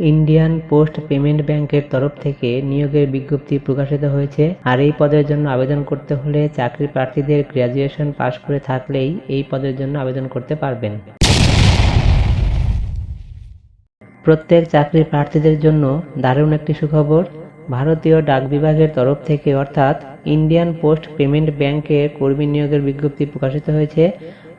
Indian post payment ব্যাংকের তরফ থেকে নিয়োগের বিজ্ঞপ্তি প্রকাশিত হয়েছে। আর এই পদের জন্য আবেদন করতে হলে চাকরি প্রার্থীদের গ্র্যাজুয়েশন পাশ করে থাকলেই এই পদের জন্য আবেদন করতে পারবেন। প্রত্যেক চাকরি প্রার্থীদের জন্য দারুণ একটি সুখবর। ভারতীয় ডাক বিভাগের তরফ থেকে অর্থাৎ ইন্ডিয়ান পোস্ট পেমেন্ট ব্যাংকের কর্মী নিয়োগের বিজ্ঞপ্তি প্রকাশিত হয়েছে।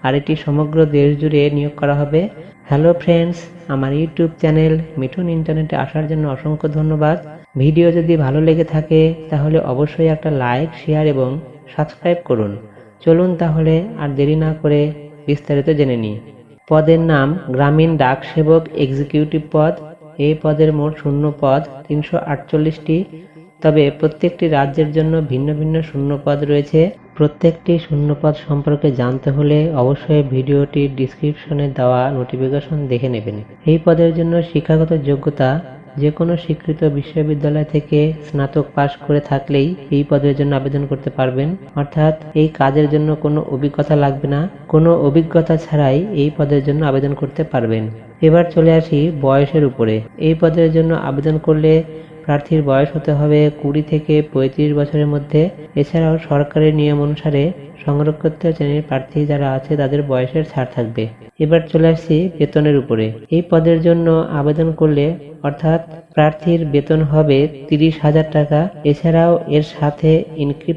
আর এটি সমগ্র দেশ জুড়ে নিয়োগ করা হবে। হ্যালো ফ্রেন্ডস আমার ইউটিউব চ্যানেল মিঠুন ইন্টারনেটে আসার জন্য অসংখ্য ধন্যবাদ। ভিডিও যদি ভালো লেগে থাকে, তাহলে অবশ্যই একটা লাইক শেয়ার এবং সাবস্ক্রাইব করুন। চলুন তাহলে আর দেরি না করে বিস্তারিত জেনে নিই। পদের নাম গ্রামীণ ডাক সেবক এক্সিকিউটিভ পদ। এই পদের মোট শূন্য পদ তিনশো আটচল্লিশটি। তবে প্রত্যেকটি রাজ্যের জন্য ভিন্ন ভিন্ন শূন্যপদ রয়েছে। প্রত্যেকটি শূন্যপদ সম্পর্কে জানতে হলে অবশ্যই ভিডিওটি ডিসক্রিপশনে দেওয়া নোটিফিকেশন দেখে নেবেন। এই পদের জন্য শিক্ষাগত যোগ্যতা যে কোনো স্বীকৃত বিশ্ববিদ্যালয় থেকে স্নাতক পাশ করে থাকলেই এই পদের জন্য আবেদন করতে পারবেন। অর্থাৎ এই কাজের জন্য কোনো অভিজ্ঞতা লাগবে না। কোনো অভিজ্ঞতা ছাড়াই এই পদের জন্য আবেদন করতে পারবেন। এবার চলে আসি বয়সের উপরে। এই পদের জন্য আবেদন করলে প্রার্থীর বয়স হতে হবে কুড়ি থেকে পঁয়ত্রিশ বছরের মধ্যে। এছাড়াও সরকারের নিয়ম অনুসারে সংরক্ষিত শ্রেণির প্রার্থী যারা আছে তাদের বয়সের ছাড় থাকবে। এবার চলে আসছি বেতনের উপরে। এই পদের জন্য আবেদন করলে অর্থাৎ প্রার্থীর বেতন হবে তিরিশ হাজার টাকা। এছাড়াও এর সাথে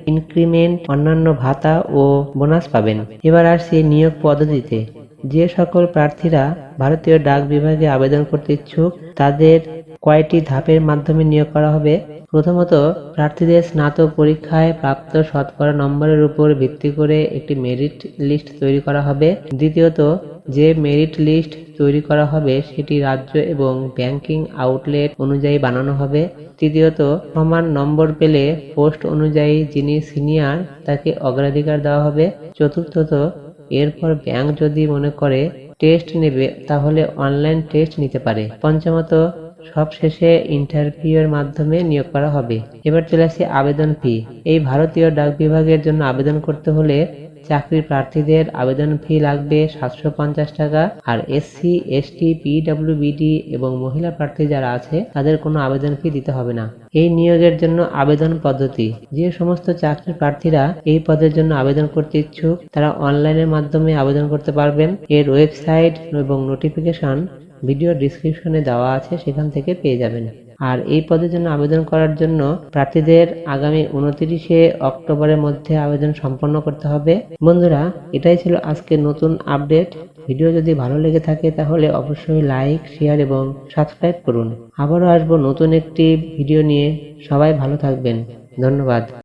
ইনক্রিমেন্ট অন্যান্য ভাতা ও বোনাস পাবেন। এবার আসছি নিয়োগ পদ্ধতিতে। যে সকল প্রার্থীরা ভারতীয় ডাক বিভাগে আবেদন করতে ইচ্ছুক, তাদের কয়টি ধাপের মাধ্যমে নিয়োগ করা হবে? প্রথমত, প্রার্থীদের স্নাতক পরীক্ষায় প্রাপ্ত শতকরা নম্বরের উপর ভিত্তি করে একটি মেরিট লিস্ট তৈরি করা হবে। দ্বিতীয়ত, যে মেরিট লিস্ট তৈরি করা হবে, সেটি রাজ্য এবং ব্যাংকিং আউটলেট অনুযায়ী বানানো হবে। তৃতীয়ত, সমান নম্বর পেলে পোস্ট অনুযায়ী যিনি সিনিয়র, তাকে অগ্রাধিকার দেওয়া হবে। চতুর্থত এরপর ব্যাংক যদি মনে করে টেস্ট নেবে তাহলে অনলাইন টেস্ট নিতে পারে। পঞ্চমত সবশেষে ইন্টারভিউয়ের মাধ্যমে নিয়োগ করা হবে। এবার চলে আসি আবেদন ফি এই ভারতীয় ডাক বিভাগের জন্য আবেদন করতে হলে চাকরি প্রার্থীদের আবেদন ফি লাগবে সাতশো পঞ্চাশ টাকা আর এসসি এসটি পিডব্লিউবিডি এবং মহিলা প্রার্থী যারা আছে, তাদের কোনো আবেদন ফি দিতে হবে না। এই নিয়োগের জন্য আবেদন পদ্ধতি। যে সমস্ত চাকরি প্রার্থীরা এই পদের জন্য আবেদন করতে ইচ্ছুক, তারা অনলাইনের মাধ্যমে আবেদন করতে পারবেন। এর ওয়েবসাইট এবং নোটিফিকেশন ভিডিও ডিসক্রিপশনে দেওয়া আছে, সেখান থেকে পেয়ে যাবেন। আর এই পদের জন্য আবেদন করার জন্য প্রার্থীদের আগামী উনত্রিশে অক্টোবরের মধ্যে আবেদন সম্পন্ন করতে হবে। বন্ধুরা, এটাই ছিল আজকের নতুন আপডেট। ভিডিও যদি ভালো লেগে থাকে, তাহলে অবশ্যই লাইক শেয়ার এবং সাবস্ক্রাইব করুন। আবারও আসব নতুন একটি ভিডিও নিয়ে। সবাই ভালো থাকবেন। ধন্যবাদ।